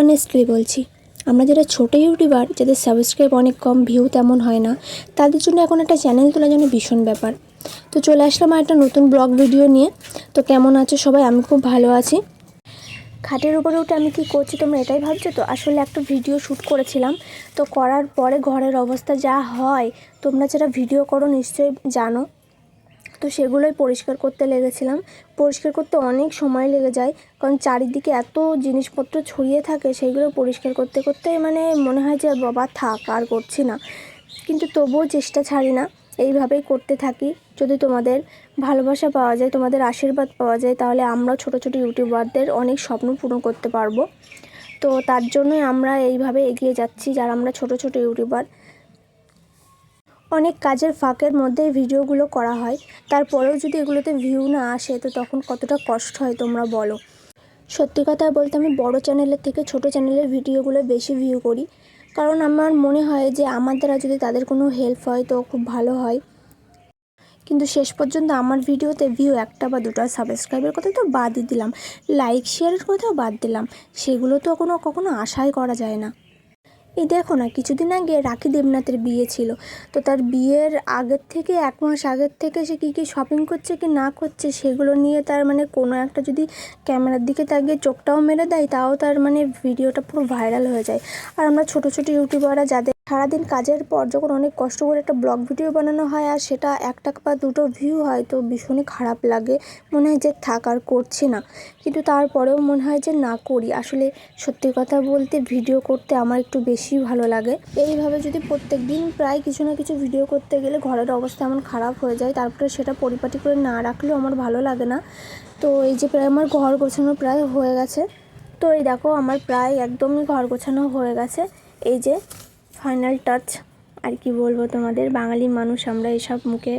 Honestly বলছি, আমরা যারা ছোটো ইউটিউবার, যাদের সাবস্ক্রাইব অনেক কম ভিউ তেমন হয় না, তাদের জন্য এখন একটা চ্যানেল তোলা যেন ভীষণ ব্যাপার। তো চলে আসলাম একটা নতুন ব্লগ ভিডিও নিয়ে। তো কেমন আছো সবাই? আমি খুব ভালো আছি। খাটের উপরে উঠে আমি কী করছি তোমরা এটাই ভাবছ তো? আসলে একটা ভিডিও শ্যুট করেছিলাম। তো করার পরে ঘরের অবস্থা যা হয়, তোমরা যারা ভিডিও করো নিশ্চয়ই জানো। তো সেগুলোই পরিষ্কার করতে লেগেছিলাম। পরিষ্কার করতে অনেক সময় লেগে যায়, কারণ চারিদিকে এত জিনিসপত্র ছড়িয়ে থাকে, সেইগুলো পরিষ্কার করতে করতে মানে মনে হয় যে, বাবা থাক, আর করছি না। কিন্তু তবুও চেষ্টা ছাড়ি না, এইভাবেই করতে থাকি। যদি তোমাদের ভালোবাসা পাওয়া যায়, তোমাদের আশীর্বাদ পাওয়া যায়, তাহলে আমরাও ছোটো ছোটো ইউটিউবারদের অনেক স্বপ্ন পূরণ করতে পারব। তো তার জন্যই আমরা এইভাবে এগিয়ে যাচ্ছি, যারা আমরা ছোটো ছোটো ইউটিউবার। অনেক কাজের ফাঁকের মধ্যে এই ভিডিওগুলো করা হয়। তারপরেও যদি এগুলোতে ভিউ না আসে, তো তখন কতটা কষ্ট হয় তোমরা বলো। সত্যি কথা বলতে আমি বড় চ্যানেলের থেকে ছোট চ্যানেলের ভিডিওগুলো বেশি ভিউ করি। কারণ আমার মনে হয় যে আমার দ্বারা যদি তাদের কোনো হেল্প হয়, তো খুব ভালো হয়। কিন্তু শেষ পর্যন্ত আমার ভিডিওতে ভিউ একটা বা দুটো সাবস্ক্রাইবের কথা তো বাদই দিলাম। লাইক শেয়ারের কথাও বাদ দিলাম। সেগুলো তো কোনো কখনো আশাই করা যায় না। এই দেখো না, কিছুদিন আগে রাখি দেবনাথের বিয়ে ছিল। তো তার বিয়ের আগের থেকে, এক মাস আগের থেকে সে কী কী শপিং করছে কি না করছে সেগুলো নিয়ে তার মানে কোনো একটা যদি ক্যামেরার দিকে তাকিয়ে চোখটাও মেরে দেয়, তাও তার মানে ভিডিওটা পুরো ভাইরাল হয়ে যায়। আর আমরা ছোটো ছোটো ইউটিউবাররা যাদের সারাদিন কাজের পর যখন অনেক কষ্ট করে একটা ব্লগ ভিডিও বানানো হয় আর সেটা একটা বা দুটো ভিউ হয়, তো ভীষণই খারাপ লাগে। মনে হয় যে থাক আর করছি না। কিন্তু তারপরেও মনে হয় যে না করি। আসলে সত্যি কথা বলতে ভিডিও করতে আমার একটু বেশি ভালো লাগে। এইভাবে যদি প্রত্যেক দিন প্রায় কিছু না কিছু ভিডিও করতে গেলে ঘরের অবস্থা এমন খারাপ হয়ে যায়, তারপরে সেটা পরিপাটি করে না রাখলেও আমার ভালো লাগে না। তো এই যে প্রায় আমার ঘর গোছানো প্রায় হয়ে গেছে। তো এই দেখো আমার প্রায় একদমই ঘর গোছানো হয়ে গেছে। এই যে ফাইনাল টাচ আর কি বলব তোমাদের? বাঙালি মানুষ, আমরা এসব মুখে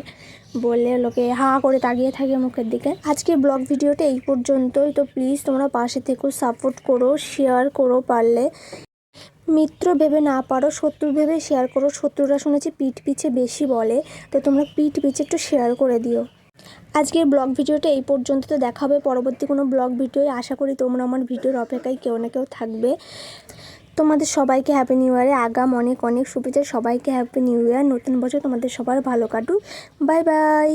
বললে লোকে হা করে তাকিয়ে থাকে মুখের দিকে। আজকের ব্লগ ভিডিওটা এই পর্যন্তই। তো প্লিজ তোমরা পাশে থেকেও সাপোর্ট করো শেয়ার করো পারলে। মিত্র ভেবে না পারো, শত্রু ভেবে শেয়ার করো। শত্রুরা শুনেছি পিঠ পিছে বেশি বলে। তো তোমরা পিঠ পিছে একটু শেয়ার করে দিও। আজকের ব্লগ ভিডিওটা এই পর্যন্ত তো দেখা হবে পরবর্তী কোনো ব্লগ ভিডিওয়। আশা করি তোমরা আমার ভিডিওর অপেক্ষায় কেউ না কেউ থাকবে। তোমাদের সবাইকে হ্যাপি নিউ ইয়ারে আগাম অনেক অনেক শুভেচ্ছা। সবাইকে হ্যাপি নিউ ইয়ার নতুন বছর তোমাদের সবার ভালো কাটুক। Bye bye